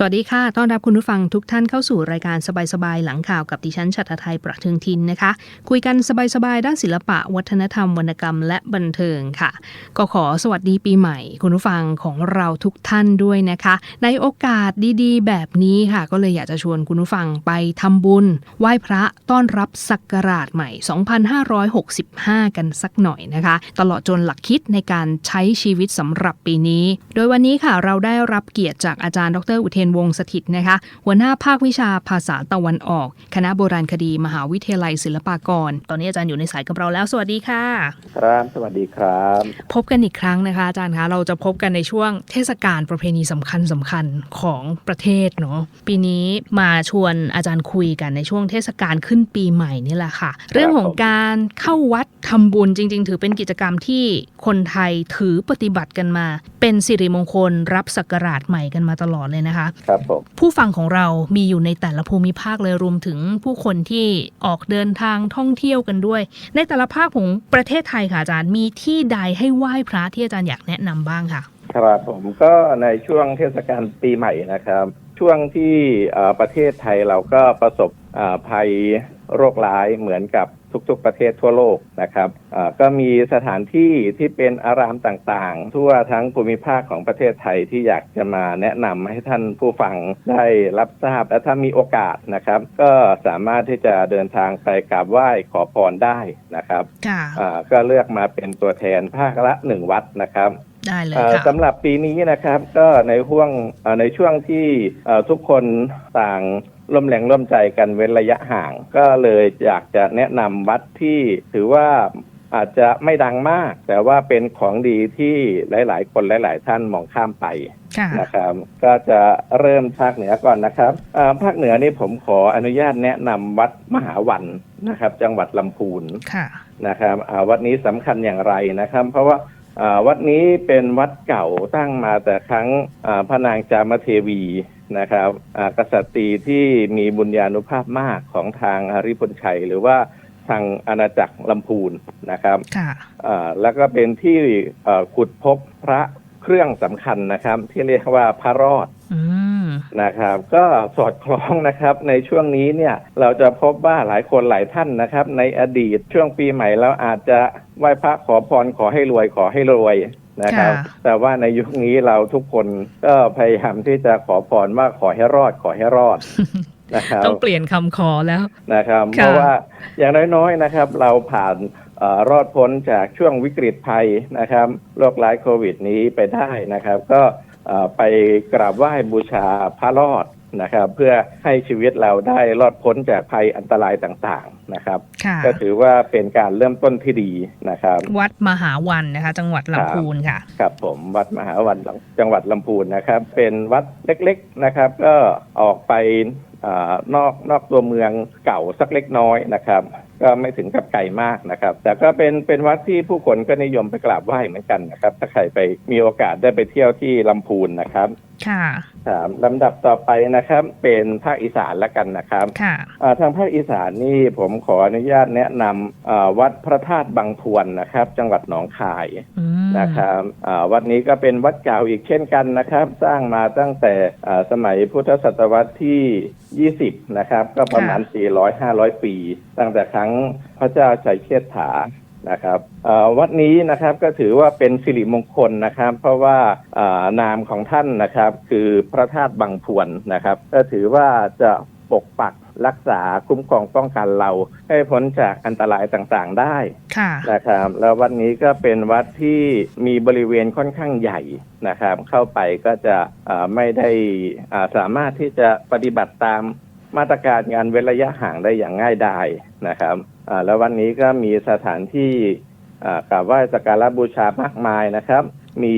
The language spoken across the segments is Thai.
สวัสดีค่ะ ต้อนรับคุณผู้ฟังทุกท่านเข้าสู่รายการสบายๆ หลังข่าวกับดิฉันชัตไทยประทืองทินนะคะ คุยกันสบายๆ ด้านศิลปะ วัฒนธรรม วรรณกรรม และบันเทิงค่ะ ก็ขอสวัสดีปีใหม่ คุณผู้ฟังของเราทุกท่านด้วยนะคะ ในโอกาสดีๆ แบบนี้ค่ะ ก็เลยอยากจะชวนคุณผู้ฟังไปทำบุญ ไหว้พระต้อนรับศักราชใหม่ 2565 กันสักหน่อยนะคะ ตลอดจนหลักคิดในการใช้ชีวิตสำหรับปีนี้ โดยวันนี้ค่ะเราได้รับเกียรติจากอาจารย์ ดรอุเทนวงศ์สถิตนะคะ หัวหน้าภาควิชาภาษาตะวันออก คณะโบราณคดีมหาวิทยาลัยศิลปากร ตอนนี้อาจารย์อยู่ในสายกับเราแล้ว สวัสดีค่ะ ครับ สวัสดีครับ พบกันอีกครั้งนะคะอาจารย์คะ เราจะพบกันในช่วงเทศกาลประเพณีสำคัญสำคัญของประเทศเนาะ ปีนี้มาชวนอาจารย์คุยกันในช่วงเทศกาลขึ้นปีใหม่นี่แหละค่ะ เรื่องของการเข้าวัดทำบุญจริง ๆ ถือเป็นกิจกรรมที่คนไทยถือปฏิบัติกันมา เป็นสิริมงคลรับศักราชใหม่กันมาตลอดเลยนะคะครับผมผู้ฟังของเรามีอยู่ในแต่ละภูมิภาคเลยรวมถึงผู้คนที่ออกเดินทางท่องเที่ยวกันด้วย ในแต่ละภาคของประเทศไทยค่ะอาจารย์มีที่ใดให้ไหว้พระที่อาจารย์อยากแนะนำบ้างค่ะ ครับผมก็ในช่วงเทศกาลปีใหม่นะครับ ช่วงที่เอ่อประเทศไทยเราก็ประสบอ่าภัยโรคร้ายเหมือนกับทุกๆประเทศทั่วโลกนะครับอ่าก็มีสถานที่ที่เป็นอารามต่างๆ ทั่วทั้งภูมิภาคของประเทศไทยที่อยากจะมาแนะนำให้ท่านผู้ฟังได้รับทราบและถ้ามีโอกาสนะครับ ก็สามารถที่จะเดินทางไปกราบไหว้ขอพรได้นะครับค่ะอ่าก็เลือกมาเป็นตัวแทนภาคละหนึ่งวัดนะครับได้เลยเอ่อค่ะสำหรับปีนี้นะครับก็ในห่วงเอ่อในช่วงที่เอ่อทุกคนต่างร่วมแรงร่วมใจกันเว้นระยะห่าง ก็เลยอยากจะแนะนำวัดที่ถือว่าอาจจะไม่ดังมาก แต่ว่าเป็นของดีที่หลาย ๆ คนหลาย ๆ ท่านมองข้ามไปค่ะนะครับ ก็จะเริ่มภาคเหนือก่อนนะครับเอ่อภาคเหนือนี่ผมขออนุญาตแนะนำวัดมหาวันนะครับ จังหวัดลำพูนค่ะนะครับอ่าวัดนี้สำคัญอย่างไรนะครับ เพราะว่าอ่า วัดนี้เป็นวัดเก่าตั้งมาแต่ครั้งอ่าพระนางจามเทวีนะครับอ่ากษัตริย์ที่มีบุญญาณุภาพมากของทางหริพลชัย หรือว่าทางอาณาจักรลำพูนนะครับค่ะอ่าแล้วก็เป็นที่เอ่อขุดพบพระเครื่องสำคัญนะครับ ที่เรียกว่าพระรอดอืม นะครับ ก็สอดคล้องนะครับในช่วงนี้เนี่ยเราจะพบว่าหลายคนหลายท่านนะครับ ในอดีตช่วงปีใหม่เราอาจจะไหว้พระขอพรขอให้รวยขอให้รวยนะครับค่ะแต่ว่าในยุคนี้เราทุกคนก็พยายามที่จะขอพรว่าขอให้รอดขอให้รอดนะครับต้องเปลี่ยนคำขอแล้วนะครับค่ะเพราะว่าอย่างน้อยๆนะครับ เราผ่านเอ่อรอดพ้นจากช่วงวิกฤตภัยนะครับโรคร้ายโควิดนี้ไปได้นะครับ ก็เอ่อ ไปกราบไหว้บูชาพระรอดนะครับ เพื่อให้ชีวิตเราได้รอดพ้นจากภัยอันตรายต่างๆนะครับค่ะก็ถือว่าเป็นการเริ่มต้นที่ดีนะครับ วัดมหาวันนะคะ จังหวัดลำพูนค่ะครับผมวัดมหาวันจังหวัดลำพูนนะครับ เป็นวัดเล็กๆนะครับ ก็ออกไปเออนอกนอกตัวเมืองเก่าสักเล็กน้อยนะครับ ก็ไม่ถึงกับไกลมากนะครับ แต่ก็เป็นเป็นวัดที่ผู้คนก็นิยมไปกราบไหว้เหมือนกันนะครับ ถ้าใครไปมีโอกาสได้ไปเที่ยวที่ลำพูนนะครับ ค่ะครับลำดับต่อไปนะครับ เป็นภาคอีสานแล้วกันนะครับค่ะอ่าทางภาคอีสานนี่ผมขออนุญาตแนะนำอ่าวัดพระธาตุบางทวนนะครับ จังหวัดหนองคายอืมนะครับอ่าวัดนี้ก็เป็นวัดเก่าอีกเช่นกันนะครับ สร้างมาตั้งแต่อ่าสมัยพุทธศตวรรษที่ 20 นะครับ ก็ประมาณ 400-500 ปี ตั้งแต่ครั้งพระเจ้าชัยเชษฐา นะครับอ่าวัดนี้นะครับก็ถือว่าเป็นสิริมงคลนะครับ เพราะว่าอ่านามของท่านนะครับคือพระธาตุบางพวนนะครับ ก็ถือว่าจะปกปักรักษาคุ้มครองป้องกันเราให้พ้นจากอันตรายต่างๆได้ค่ะนะครับ แล้ววัดนี้ก็เป็นวัดที่มีบริเวณค่อนข้างใหญ่นะครับ เข้าไปก็จะอ่าไม่ได้อ่าสามารถที่จะปฏิบัติตาม มาตรการงานเว้นระยะห่างได้อย่างง่ายดายนะครับแล้ววันนี้ก็มีสถานที่กราบไหว้สักการะบูชามากมายนะครับ มี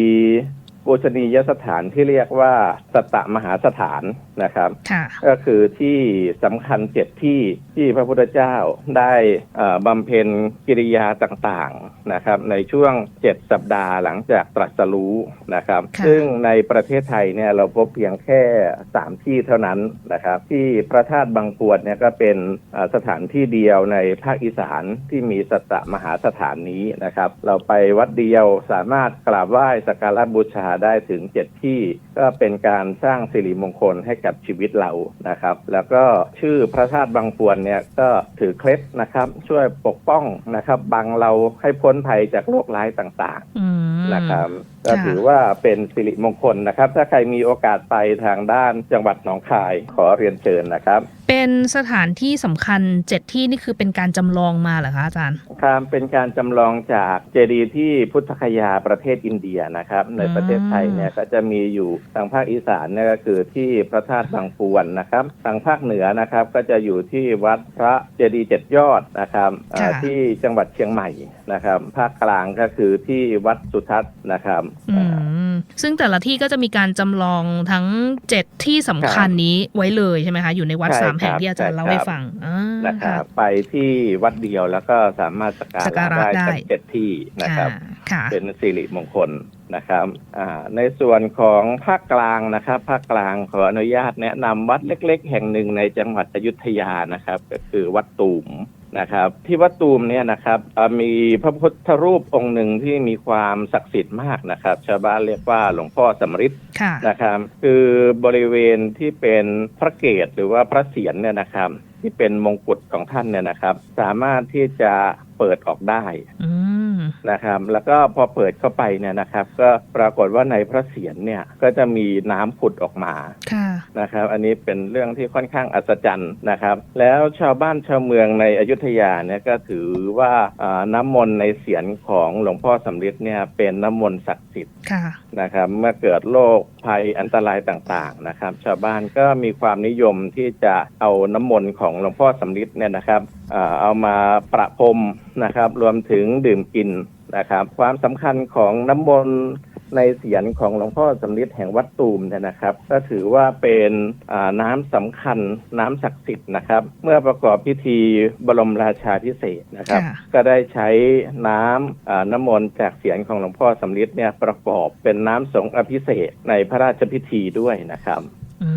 ปูชนียสถานที่เรียกว่าสตตมหาสถาน นะครับค่ะก็คือที่สำคัญเจ็ดที่ที่ที่พระพุทธเจ้าได้เอ่อบำเพ็ญกิริยาต่างๆนะครับ ในช่วงเจ็ดสัปดาห์หลังจากตรัสรู้นะครับค่ะซึ่งในประเทศไทยเนี่ยเราพบเพียงแค่สามที่เท่านั้นนะครับ ที่พระธาตุบางปวดเนี่ยก็เป็นเอ่อสถานที่เดียวในภาคอีสานที่มีสัตตมหาสถานนี้นะครับ เราไปวัดเดียวสามารถกราบไหว้สักการะบูชาได้ถึงเจ็ดที่ ก็เป็นการสร้างสิริมงคลให้กับชีวิตเรานะครับ แล้วก็ชื่อพระธาตุบางปวนเนี่ยก็ถือเคล็ดนะครับ ช่วยปกป้องนะครับบังเราให้พ้นภัยจากโรคร้ายต่างอืมๆนะครับ ก็ค่ะถือว่าเป็นสิริมงคลนะครับ ถ้าใครมีโอกาสไปทางด้านจังหวัดหนองคายขอเรียนเชิญนะครับ เป็นสถานที่สำคัญเจ็ดที่นี่คือเป็นการจำลองมาเหรอคะอาจารย์ครับเป็นการจำลองจากเจดีย์ที่พุทธคยาประเทศอินเดียนะครับ ในประเทศไทยเนี่ยก็จะมีอยู่ทางภาคอีสานเนี่ยก็คือที่พระธาตุบางปวนนะครับ ทางภาคเหนือนะครับก็จะอยู่ที่วัดพระเจดีย์เจ็ดยอดนะครับเอ่อค่ะที่จังหวัดเชียงใหม่นะครับ ภาคกลางก็คือที่วัดสุทัศน์นะครับอืมซึ่งแต่ละที่ก็จะมีการจำลองทั้งเจ็ดที่สำคัญนี้ไว้เลยใช่ไหมคะ อยู่ในวัดใช่สามแห่งครับที่อาจารย์ใช่เล่าให้ครับฟังอ่านะครับค่ะไปที่วัดเดียวแล้วก็สามารถสักสักกาการะระได้ได้ทั้งเจ็ดที่นะครับค่ะเป็นสิริมงคลนะครับอ่าในส่วนของภาคกลางนะครับ ภาคกลางขออนุญาตแนะนำวัดเล็ก ๆ แห่งหนึ่งในจังหวัดอยุธยานะครับ ก็คือวัดตูม นะครับ ที่วัดตูมเนี่ยนะครับอ่ามีพระพุทธรูปองค์หนึ่งที่มีความศักดิ์สิทธิ์มากนะครับ ชาวบ้านเรียกว่าหลวงพ่อสำริดค่ะนะครับ คือบริเวณที่เป็นพระเกศหรือว่าพระเศียรเนี่ยนะครับ ที่เป็นมงกุฎของท่านเนี่ยนะครับ สามารถที่จะเปิดออกได้อืมนะครับ แล้วก็พอเปิดเข้าไปเนี่ยนะครับ ก็ปรากฏว่าในพระเศียรเนี่ยก็จะมีน้ำผุดออกมาค่ะ นะครับ อันนี้เป็นเรื่องที่ค่อนข้างอัศจรรย์นะครับ แล้วชาวบ้านชาวเมืองในอยุธยาเนี่ยก็ถือว่าอ่าน้ำมนต์ในเศียรของหลวงพ่อสำริดเนี่ยเป็นน้ำมนต์ศักดิ์สิทธิ์ค่ะนะครับ เมื่อเกิดโรคภัยอันตรายต่างๆนะครับ ชาวบ้านก็มีความนิยมที่จะเอาน้ำมนต์ของหลวงพ่อสำริดเนี่ยนะครับอ่าเอามาประพรมนะครับ รวมถึงดื่มกินนะครับ ความสำคัญของน้ำมนต์ ในเสียนของหลวงพ่อสำริดแห่งวัดตูมเนี่ยนะครับ ก็ถือว่าเป็นอ่าน้ำสำคัญน้ำศักดิ์สิทธิ์นะครับ เมื่อประกอบพิธีบรมราชาพิเศษกนะครับค่ะก็ได้ใช้น้ำอ่าน้ำมนต์จากเสียงของหลวงพ่อสำริดเนี่ยประกอบเป็นน้ำสงฆ์อภิเษกในพระราชพิธีด้วยนะครับอื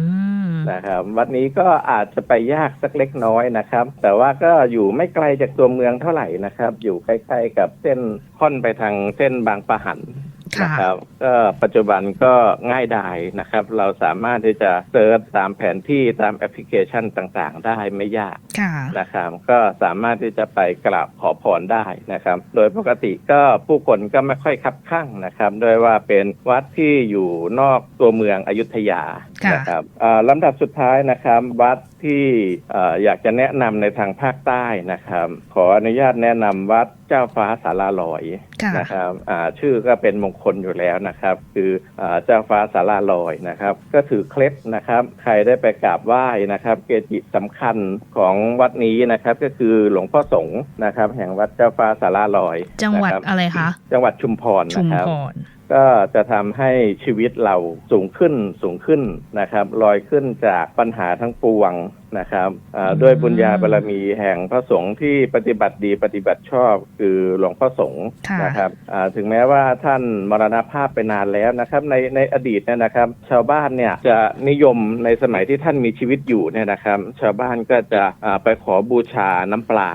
มนะครับวัดนี้ก็อาจจะไปยากสักเล็กน้อยนะครับ แต่ว่าก็อยู่ไม่ไกลจากตัวเมืองเท่าไหร่นะครับ อยู่ใกล้ๆกับเส้นค่อนไปทางเส้นบางปะหันค่ะ นะครับก็ปัจจุบันก็ง่ายดายนะครับ เราสามารถที่จะเซิร์ชตามแผนที่ตามแอปพลิเคชันต่างๆ ได้ไม่ยากค่ะนะครับ ก็สามารถที่จะไปกราบขอพรได้นะครับ โดยปกติก็ผู้คนก็ไม่ค่อยคับข้างนะครับโดยว่าเป็นวัดที่อยู่นอกตัวเมืองอยุธยาค่ะนะครับอ่าลำดับสุดท้ายนะครับ วัด ที่เอ่ออยากจะแนะนำในทางภาคใต้นะครับ ขออนุญาตแนะนำวัดเจ้าฟ้าสาราลอยค่ะนะครับอ่าชื่อก็เป็นมงคลอยู่แล้วนะครับ คืออาเจ้าฟ้าสาราลอยนะครับ ก็ถือเคล็ดนะครับ ใครได้ไปกราบไหว้นะครับ เกจิสำคัญของวัดนี้นะครับ ก็คือหลวงพ่อสงฆ์นะครับ แห่งวัดเจ้าฟ้าสาราลอย จังหวัดนคบอะไรคะจังหวัดชุมพรชุมนะครับพร ก็จะทำให้ชีวิตเราสูงขึ้นสูงขึ้นนะครับลอยขึ้นจากปัญหาทั้งปวงนะครับอ่าอืมด้วยบุญญาบารมีแห่งพระสงฆ์ที่ปฏิบัติดีปฏิบัติชอบคือหลวงพ่อสงฆ์ค่ะนะครับอ่าถึงแม้ว่าท่านมรณภาพไปนานแล้วนะครับ ในในอดีตเนี่ยนะครับ ชาวบ้านเนี่ยจะนิยมในสมัยที่ท่านมีชีวิตอยู่เนี่ยนะครับ ชาวบ้านก็จะอ่าไปขอบูชาน้ำปลา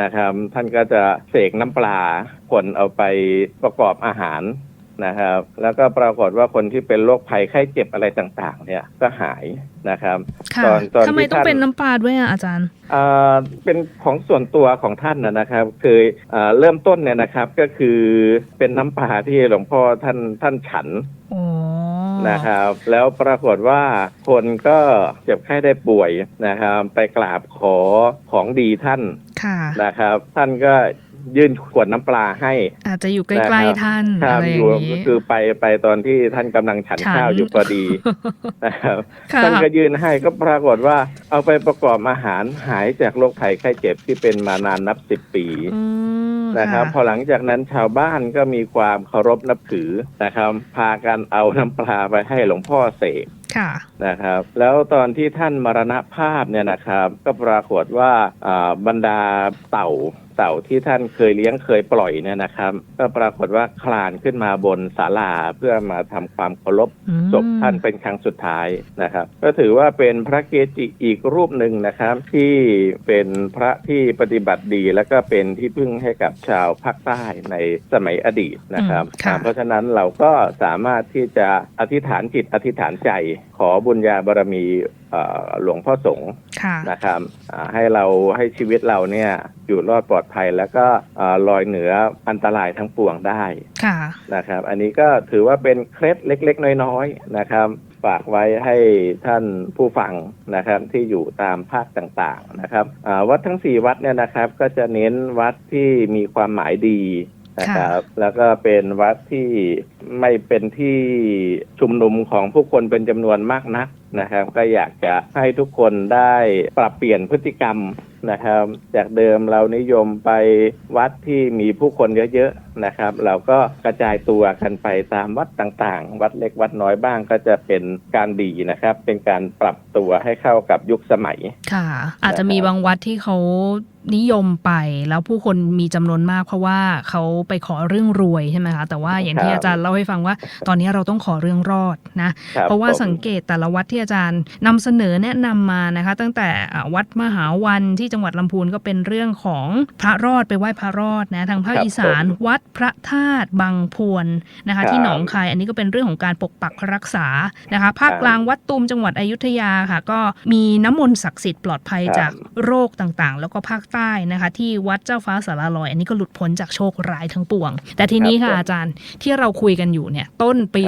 นะครับ ท่านก็จะเสกน้ำปลาคนเอาไปประกอบอาหาร นะครับ แล้วก็ปรากฏว่าคนที่เป็นโรคภัยไข้เจ็บอะไรต่าง ๆ เนี่ยก็หายนะครับค่ะตอนตอนทำไมที่ต้องท่านเป็นน้ำปลาด้วยอะอาจารย์อ่าเป็นของส่วนตัวของท่านนะนะครับคืออ่าเริ่มต้นเนี่ยนะครับก็คือเป็นน้ำปลาที่หลวงพ่อท่านท่านฉันอ๋อนะครับ แล้วปรากฏว่าคนก็เจ็บไข้ได้ป่วยนะครับ ไปกราบขอของดีท่านค่ะนะครับ ท่านก็ ยื่นขวดน้ำปลาให้ อาจจะอยู่ใกนะครัล้บๆท่านครัอะบไรออยู่ย่างนี้คือไปไปตอนที่ท่านกำลังฉันฉันข้าวอยู่พอดีนะครับค่ะท่านก็ยื่นให้ก็ปรากฏว่า เอาไปประกอบอาหารหายจากโรคภัยไข้เจ็บที่เป็นมานานนับสิบปีอืมนะครับพอหลังจากนั้นชาวบ้านก็มีความเคารพนับถือนะครับ พากันเอาน้ำปลาไปให้หลวงพ่อเสกค่ะนะครับ แล้วตอนที่ท่านมรณภาพเนี่ยนะครับ ก็ปรากฏว่าอ่าบรรดาเต่าเต่าที่ท่านเคยเลี้ยงเคยปล่อยเนี่ยนะครับ ก็ปรากฏว่าคลานขึ้นมาบนศาลาเพื่อมาทำความเคารพอืมศพท่านเป็นครั้งสุดท้ายนะครับ ก็ถือว่าเป็นพระเกจิอีกรูปหนึ่งนะครับ ที่เป็นพระที่ปฏิบัติดี แล้วก็เป็นที่พึ่งให้กับชาวภาคใต้ในสมัยอดีตนะครับอืมค่ะอ่าเพราะฉะนั้นเราก็สามารถที่จะอธิษฐานจิตอธิษฐานใจ ขอบุญญาบารมีเอ่อ หลวงพ่อสงฆ์ค่ะนะครับอ่าให้เราให้ชีวิตเราเนี่ยอยู่รอดปลอดภัยแล้วก็อ่าลอยเหนืออันตรายทั้งปวงได้ค่ะนะครับ อันนี้ก็ถือว่าเป็นเคล็ดเล็ก ๆ น้อยๆนะครับ ฝากไว้ให้ท่านผู้ฟังนะครับที่อยู่ตามภาคต่างๆนะครับอ่าวัดทั้งสี่วัดเนี่ยนะครับ ก็จะเน้นวัดที่มีความหมายดี นะครับ แล้วก็เป็นวัดที่ไม่เป็นที่ชุมนุมของผู้คนเป็นจำนวนมากนักนะครับ ก็อยากจะให้ทุกคนได้ปรับเปลี่ยนพฤติกรรมนะครับ จากเดิมเรานิยมไปวัดที่มีผู้คนเยอะๆนะครับ เราก็กระจายตัวกันไปตามวัดต่างๆ วัดเล็กวัดน้อยบ้างก็จะเป็นการดีนะครับ เป็นการปรับตัวให้เข้ากับยุคสมัย ค่ะ อาจจะมีบางวัดที่เขา นิยมไปแล้วผู้คนมีจำนวนมากเพราะว่าเขาไปขอเรื่องรวยใช่ไหมคะแต่ว่าอย่างที่ครับอาจารย์เล่าให้ฟังว่า ตอนนี้เราต้องขอเรื่องรอดนะครับเพราะว่าผมสังเกตแต่ละวัดที่อาจารย์นำเสนอแนะนำมานะคะ ตั้งแต่อ่าวัดมหาวันที่จังหวัดลำพูนก็เป็นเรื่องของพระรอดไปไหว้พระรอดนะทางภาคครับอีสานผมวัดพระธาตุบางพวนนะครัคะบที่หนองคายอันนี้ก็เป็นเรื่องของการปกปักรักษานะคะภาคครับกลางวัดตูมจังหวัดอยุธยาค่ะ ก็มีน้ำมนต์ศักดิ์สิทธิ์ปลอดภัยครับจากโรคต่างๆ แล้วก็ภาคใต้นะคะ ที่วัดเจ้าฟ้าสาราลอย อันนี้ก็หลุดพ้นจากโชคร้ายทั้งปวง แต่ทีนี้ค่ะอาจารย์ที่เราคุยกันอยู่เนี่ยต้นปี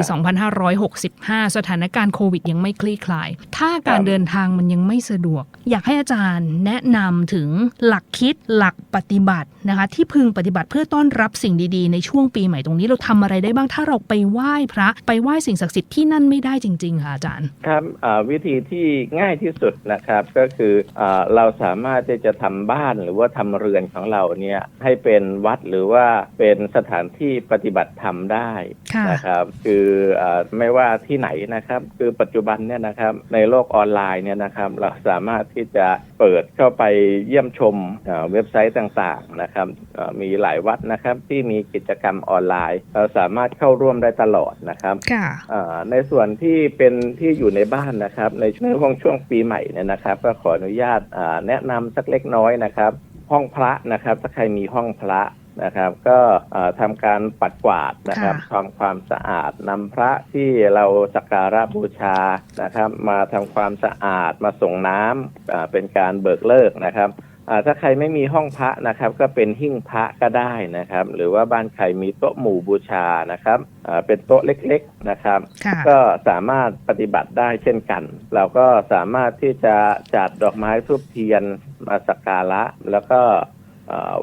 2565 สถานการณ์โควิดยังไม่คลี่คลาย ถ้าการเดินทางมันยังไม่สะดวก อยากให้อาจารย์แนะนำถึงหลักคิดหลักปฏิบัตินะคะ ที่พึงปฏิบัติเพื่อต้อนรับสิ่งดีๆ ในช่วงปีใหม่ตรงนี้เราทำอะไรได้บ้างถ้าเราไปไหว้พระ ไปไหว้สิ่งศักดิ์สิทธิ์ที่นั่นไม่ได้จริง ๆ ค่ะอาจารย์ครับอ่าวิธีที่ง่ายที่สุดนะครับก็คืออาเราสามารถที่จะทำบ้านหรือว่าทำเรือนของเราเนี่ยให้เป็นวัดหรือว่าเป็นสถานที่ปฏิบัติธรรมได้ค่ะนะครับคืออาไม่ว่าที่ไหนนะครับ คือปัจจุบันเนี่ยนะครับในโลกออนไลน์เนี่ยนะครับเราสามารถที่จะ เปิดเข้าไปเยี่ยมชมอ่าเว็บไซต์ต่างๆนะครับอ่ามีหลายวัดนะครับที่มีกิจกรรมออนไลน์ เราสามารถเข้าร่วมได้ตลอดนะครับค่ะอ่าในส่วนที่เป็นที่อยู่ในบ้านนะครับ ในช่วงช่วงปีใหม่เนี่ยนะครับ ก็ขออนุญาตอ่าแนะนำสักเล็กน้อยนะครับ ห้องพระนะครับ ถ้าใครมีห้องพระ นะครับ ก็อ่าทำการปัดกวาดนะครับค่ะทำความสะอาดนำพระที่เราสักการะบูชานะครับ มาทำความสะอาดมาส่งน้ำอ่าเป็นการเบิกเลิกนะครับอ่าถ้าใครไม่มีห้องพระนะครับ ก็เป็นหิ้งพระก็ได้นะครับ หรือว่าบ้านใครมีโต๊ะหมู่บูชานะครับอ่าเป็นโต๊ะเล็กๆนะครับค่ะก็สามารถปฏิบัติได้เช่นกัน เราก็สามารถที่จะจัดดอกไม้ทูบเทียนมาสักการะแล้วก็เอ่อ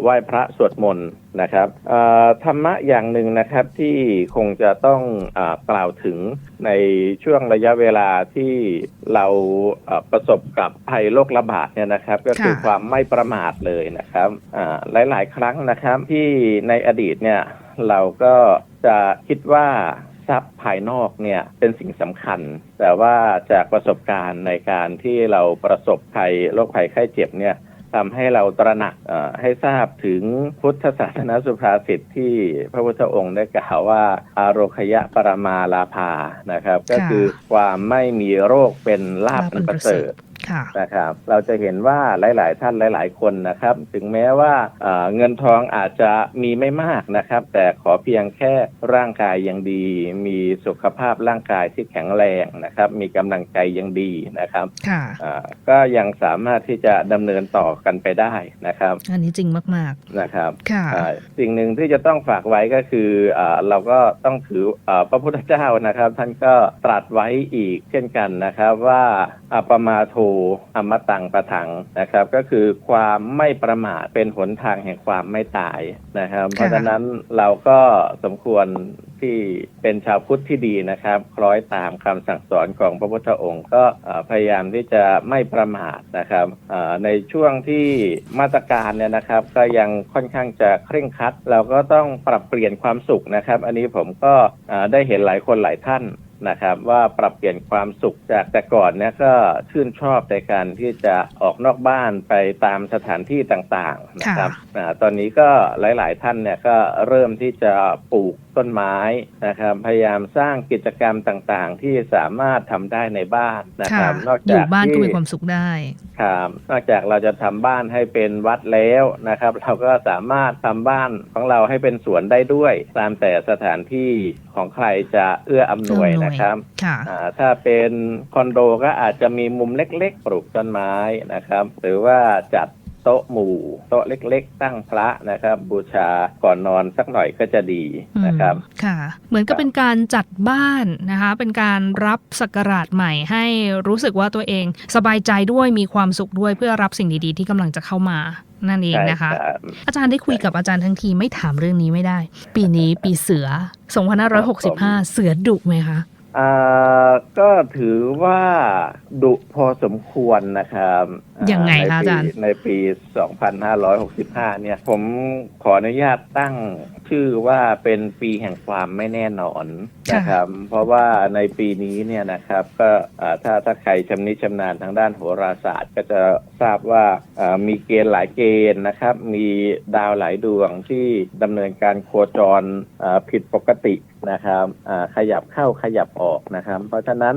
ไหว้พระสวดมนต์นะครับเอ่อธรรมะอย่างหนึ่งนะครับที่คงจะต้องเออกล่าวถึงในช่วงระยะเวลาที่เราเอ่อประสบกับภัยโรคระบาดเนี่ยนะครับ ก็คือค่ะความไม่ประมาทเลยนะครับอ่าหลาย ๆ ครั้งนะครับที่ในอดีตเนี่ยเราก็จะคิดว่าทรัพย์ภายนอกเนี่ยเป็นสิ่งสำคัญ แต่ว่าจากประสบการณ์ในการที่เราประสบภัยโรคภัยไข้เจ็บเนี่ย ทำให้เราตระหนักเอ่อให้ทราบถึงพุทธศาสนสุภาษิตที่พระพุทธองค์ได้กล่าวว่า อาโรคยะปรมาลาภานะครับ ก็คือความไม่มีโรคเป็นลาภอันประเสริฐค่ะ นะครับเราจะเห็นว่าหลาย ๆ ท่านหลาย ๆ คนนะครับ ถึงแม้ว่าเอ่อเงินทองอาจจะมีไม่มากนะครับ แต่ขอเพียงแค่ร่างกายยังดี มีสุขภาพร่างกายที่แข็งแรงนะครับ มีกำลังใจยังดีนะครับค่ะอ่าก็ยังสามารถที่จะดำเนินต่อกันไปได้นะครับ อันนี้จริงมากนะครับๆค่ะอ่าสิ่งหนึ่งที่จะต้องฝากไว้ก็คืออาเราก็ต้องถืออาพระพุทธเจ้านะครับ ท่านก็ตรัสไว้อีกเช่นกันนะครับว่าอัปมาโทอมตังประทังนะครับ ก็คือความไม่ประมาทเป็นหนทางแห่งความไม่ตายนะครับ เพราะฉะนั้นเราก็สมควรที่เป็นชาวพุทธที่ดีนะครับ คล้อยตามคำสั่งสอนของพระพุทธองค์ ก็อ่าพยายามที่จะไม่ประมาทนะครับอ่าในช่วงที่มาตรการเนี่ยนะครับ ก็ยังค่อนข้างจะเคร่งครัด เราก็ต้องปรับเปลี่ยนความสุขนะครับ อันนี้ผมก็อ่าได้เห็นหลายคนหลายท่าน นะครับ ว่าปรับเปลี่ยนความสุขจากแต่ก่อนเนี่ยก็ชื่นชอบในการที่จะออกนอกบ้านไปตามสถานที่ต่างๆนะครับอ่าตอนนี้ก็หลาย ๆ ท่านเนี่ยก็เริ่มที่จะปลูกต้นไม้นะครับ พยายามสร้างกิจกรรมต่างๆ ที่สามารถทำได้ในบ้านนะคค่ะรับ นอกอจากยู่บ้านก็ที่มีความสุขได้ครับนอกจากเราจะทำบ้านให้เป็นวัดแล้วนะครับ เราก็สามารถทำบ้านของเราให้เป็นสวนได้ด้วย ตามแต่สถานที่ของใครจะเอื้ออำนวยเอื้ออำนวยนะครับค่ะอ่าถ้าเป็นคอนโดก็อาจจะมีมุมเล็กๆ ปลูกต้นไม้นะครับ หรือว่าจัดโต๊ะหมู่โต๊ะเล็ก ๆ ตั้งพระนะครับ บูชาก่อนนอนสักหน่อยก็จะดีนะครับอืมค่ะ เหมือนกับเป็นการจัดบ้านนะคะ เป็นการรับสักการะใหม่ให้รู้สึกว่าตัวเองสบายใจด้วยมีความสุขด้วยเพื่อรับสิ่งดีๆ ที่กำลังจะเข้ามานั่นเองใช่นะคะรับอาจารย์ได้คุยกับอาจารย์ทั้งทีไม่ถามเรื่องนี้ไม่ได้ ปีนี้ปีเสือ 2565 เสือดุไหมคะ อ่าก็ถือว่าดุพอสมควรนะครับอ่ายังไงคะในปีอาจารย์ ในปี 2565 เนี่ย ผมขออนุญาตตั้งชื่อว่าเป็นปีแห่งความไม่แน่นอนนะครับ เพราะว่าในปีนี้เนี่ยนะครับ ก็อ่าถ้าถ้าใครชำนิชำนาญทางด้านโหราศาสตร์ ก็จะทราบว่าอ่ามีเกณฑ์หลายเกณฑ์นะครับ มีดาวหลายดวงที่ดำเนินการโคจรอ่าผิดปกติ นะครับขยับเข้าขยับออกนะครับ เพราะฉะนั้น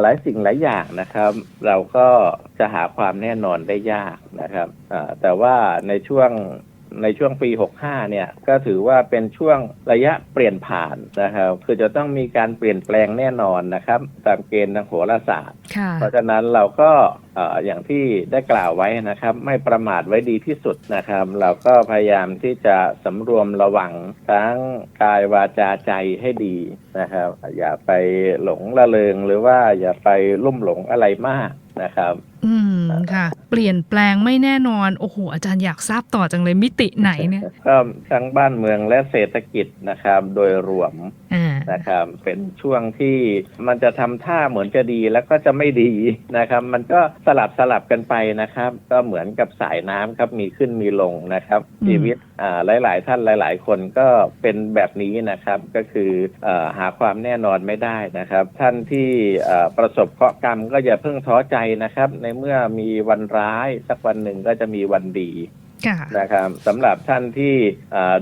หลายสิ่งหลายอย่างนะครับ เราก็จะหาความแน่นอนได้ยากนะครับแต่ว่าในช่วง ในช่วงปี 65 เนี่ย ก็ถือว่าเป็นช่วงระยะเปลี่ยนผ่านนะครับ คือจะต้องมีการเปลี่ยนแปลงแน่นอนนะครับ ตามเกณฑ์ทางโหราศาสตร์ค่ะเพราะฉะนั้นเราก็เอ่ออย่างที่ได้กล่าวไว้นะครับ ไม่ประมาทไว้ดีที่สุดนะครับ เราก็พยายามที่จะสำรวมระวังทั้งกายวาจาใจให้ดีนะครับ อย่าไปหลงละเลงหรือว่าอย่าไปลุ่มหลงอะไรมาก นะครับ อืมค่ะ เปลี่ยนแปลงไม่แน่นอน โอ้โห อาจารย์อยากทราบต่อจังเลยมิติไหนเนี่ยก็ทั้งบ้านเมืองและเศรษฐกิจนะครับ โดยรวมอ่า นะครับเป็นช่วงที่มันจะทำท่าเหมือนจะดีแล้วก็จะไม่ดีนะครับ มันก็สลับสลับกันไปนะครับ ก็เหมือนกับสายน้ำครับมีขึ้นมีลงนะครับอืมชีวิตอ่าหลาย ๆ ท่านหลาย ๆ คนก็เป็นแบบนี้นะครับก็คือเออหาความแน่นอนไม่ได้นะครับ ท่านที่เอ่อประสบเคราะห์กรรมก็อย่าเพิ่งท้อใจนะครับ ในเมื่อมีวันร้ายสักวันหนึ่งก็จะมีวันดีค่ะ นะครับสำหรับท่านที่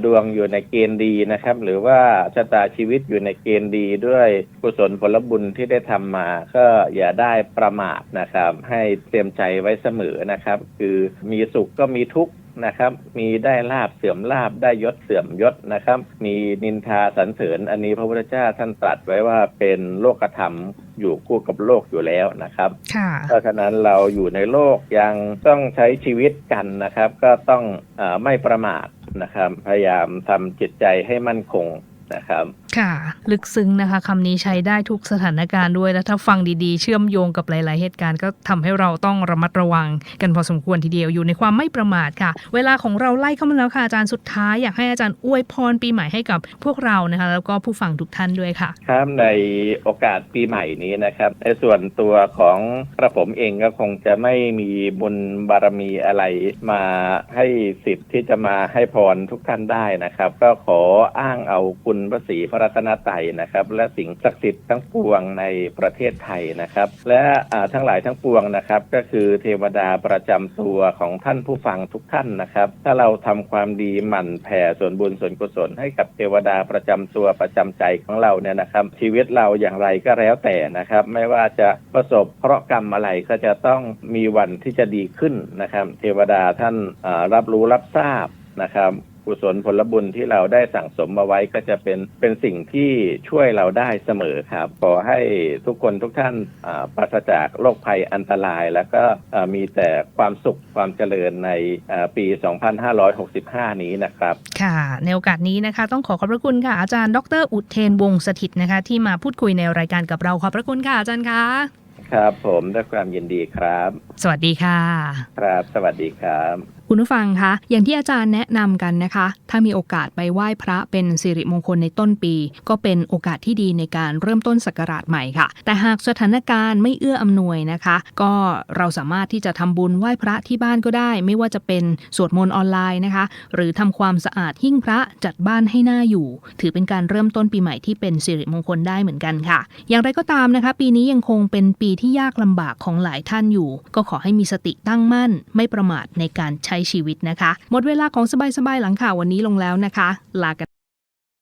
ดวงอยู่ในเกณฑ์ดีนะครับ หรือว่าชะตาชีวิตอยู่ในเกณฑ์ดีด้วยกุศลผลบุญที่ได้ทำมา ก็อย่าได้ประมาทนะครับ ให้เตรียมใจไว้เสมอนะครับ คือมีสุขก็มีทุกข์ นะครับ มีได้ลาบเสื่อมลาบได้ยศเสื่อมยศนะครับ มีนินทาสรรเสริญ อันนี้พระพุทธเจ้าท่านตรัสไว้ว่าเป็นโลกธรรมอยู่คู่กับโลกอยู่แล้วนะครับค่ะเพราะฉะนั้นเราอยู่ในโลกยังต้องใช้ชีวิตกันนะครับ ก็ต้องอาไม่ประมาทนะครับ พยายามทำจิตใจให้มั่นคงนะครับ ค่ะ ลึกซึ้งนะคะคำนี้ใช้ได้ทุกสถานการณ์ด้วย แล้วถ้าฟังดีๆ เชื่อมโยงกับหลาย ๆ เหตุการณ์ก็ทำให้เราต้องระมัดระวังกันพอสมควรทีเดียวอยู่ในความไม่ประมาทค่ะ เวลาของเราไล่เข้ามาแล้วค่ะอาจารย์สุดท้ายอยากให้อาจารย์อวยพรปีใหม่ให้กับพวกเรานะคะ แล้วก็ผู้ฟังทุกท่านด้วยค่ะ ครับในโอกาสปีใหม่นี้นะครับ ในส่วนตัวของกระผมเองก็คงจะไม่มีบุญบารมีอะไรมาให้สิทธิ์ที่จะมาให้พรทุกท่านได้นะครับ ก็ขออ้างเอาคุณพระศรีพระรัตนตรัยนะครับ และสิ่งศักดิ์สิทธิ์ทั้งปวงในประเทศไทยนะครับ และทั้งหลายทั้งปวงนะครับ ก็คือเทวดาประจำตัวของท่านผู้ฟังทุกท่านนะครับ ถ้าเราทำความดีหมั่นแผ่ส่วนบุญส่วนกุศลให้กับเทวดาประจำตัวประจำใจของเราเนี่ยนะครับ ชีวิตเราอย่างไรก็แล้วแต่นะครับ ไม่ว่าจะประสบเคราะห์กรรมอะไรก็จะต้องมีวันที่จะดีขึ้นนะครับ เทวดาท่านรับรู้รับทราบนะครับ กุศลผลบุญที่เราได้สั่งสมมาไว้ก็จะเป็นเป็นสิ่งที่ช่วยเราได้เสมอครับ ขอให้ทุกคนทุกท่านอ่าปราศจากโรคภัยอันตราย แล้วก็อ่ามีแต่ความสุขความเจริญในอ่าปี 2565 นี้นะครับ ค่ะ ในโอกาสนี้นะคะ ต้องขอขอบพระคุณค่ะอาจารย์ดร อุเทนวงศ์สถิตนะคะ ที่มาพูดคุยในรายการกับเราขอบพระคุณค่ะอาจารย์คะครับผมด้วยความยินดีครับ สวัสดีค่ะ ครับ สวัสดีครับ คุณผู้ฟังคะ อย่างที่อาจารย์แนะนำกันนะคะ ถ้ามีโอกาสไปไหว้พระเป็นสิริมงคลในต้นปี ก็เป็นโอกาสที่ดีในการเริ่มต้นศักราชใหม่ค่ะ แต่หากสถานการณ์ไม่เอื้ออำนวยนะคะ ก็เราสามารถที่จะทำบุญไหว้พระที่บ้านก็ได้ ไม่ว่าจะเป็นสวดมนต์ออนไลน์นะคะ หรือทำความสะอาดหิ้งพระจัดบ้านให้หน่าอยู่ ถือเป็นการเริ่มต้นปีใหม่ที่เป็นสิริมงคลได้เหมือนกันค่ะ อย่างไรก็ตามนะคะ ปีนี้ยังคงเป็นปีที่ยากลำบากของหลายท่านอยู่ ก็ขอให้มีสติตั้งมั่น ไม่ประมาทในการใช้ชีวิตนะคะ หมดเวลาของสบายๆหลังข่าววันนี้ลงแล้วนะคะ ลากัน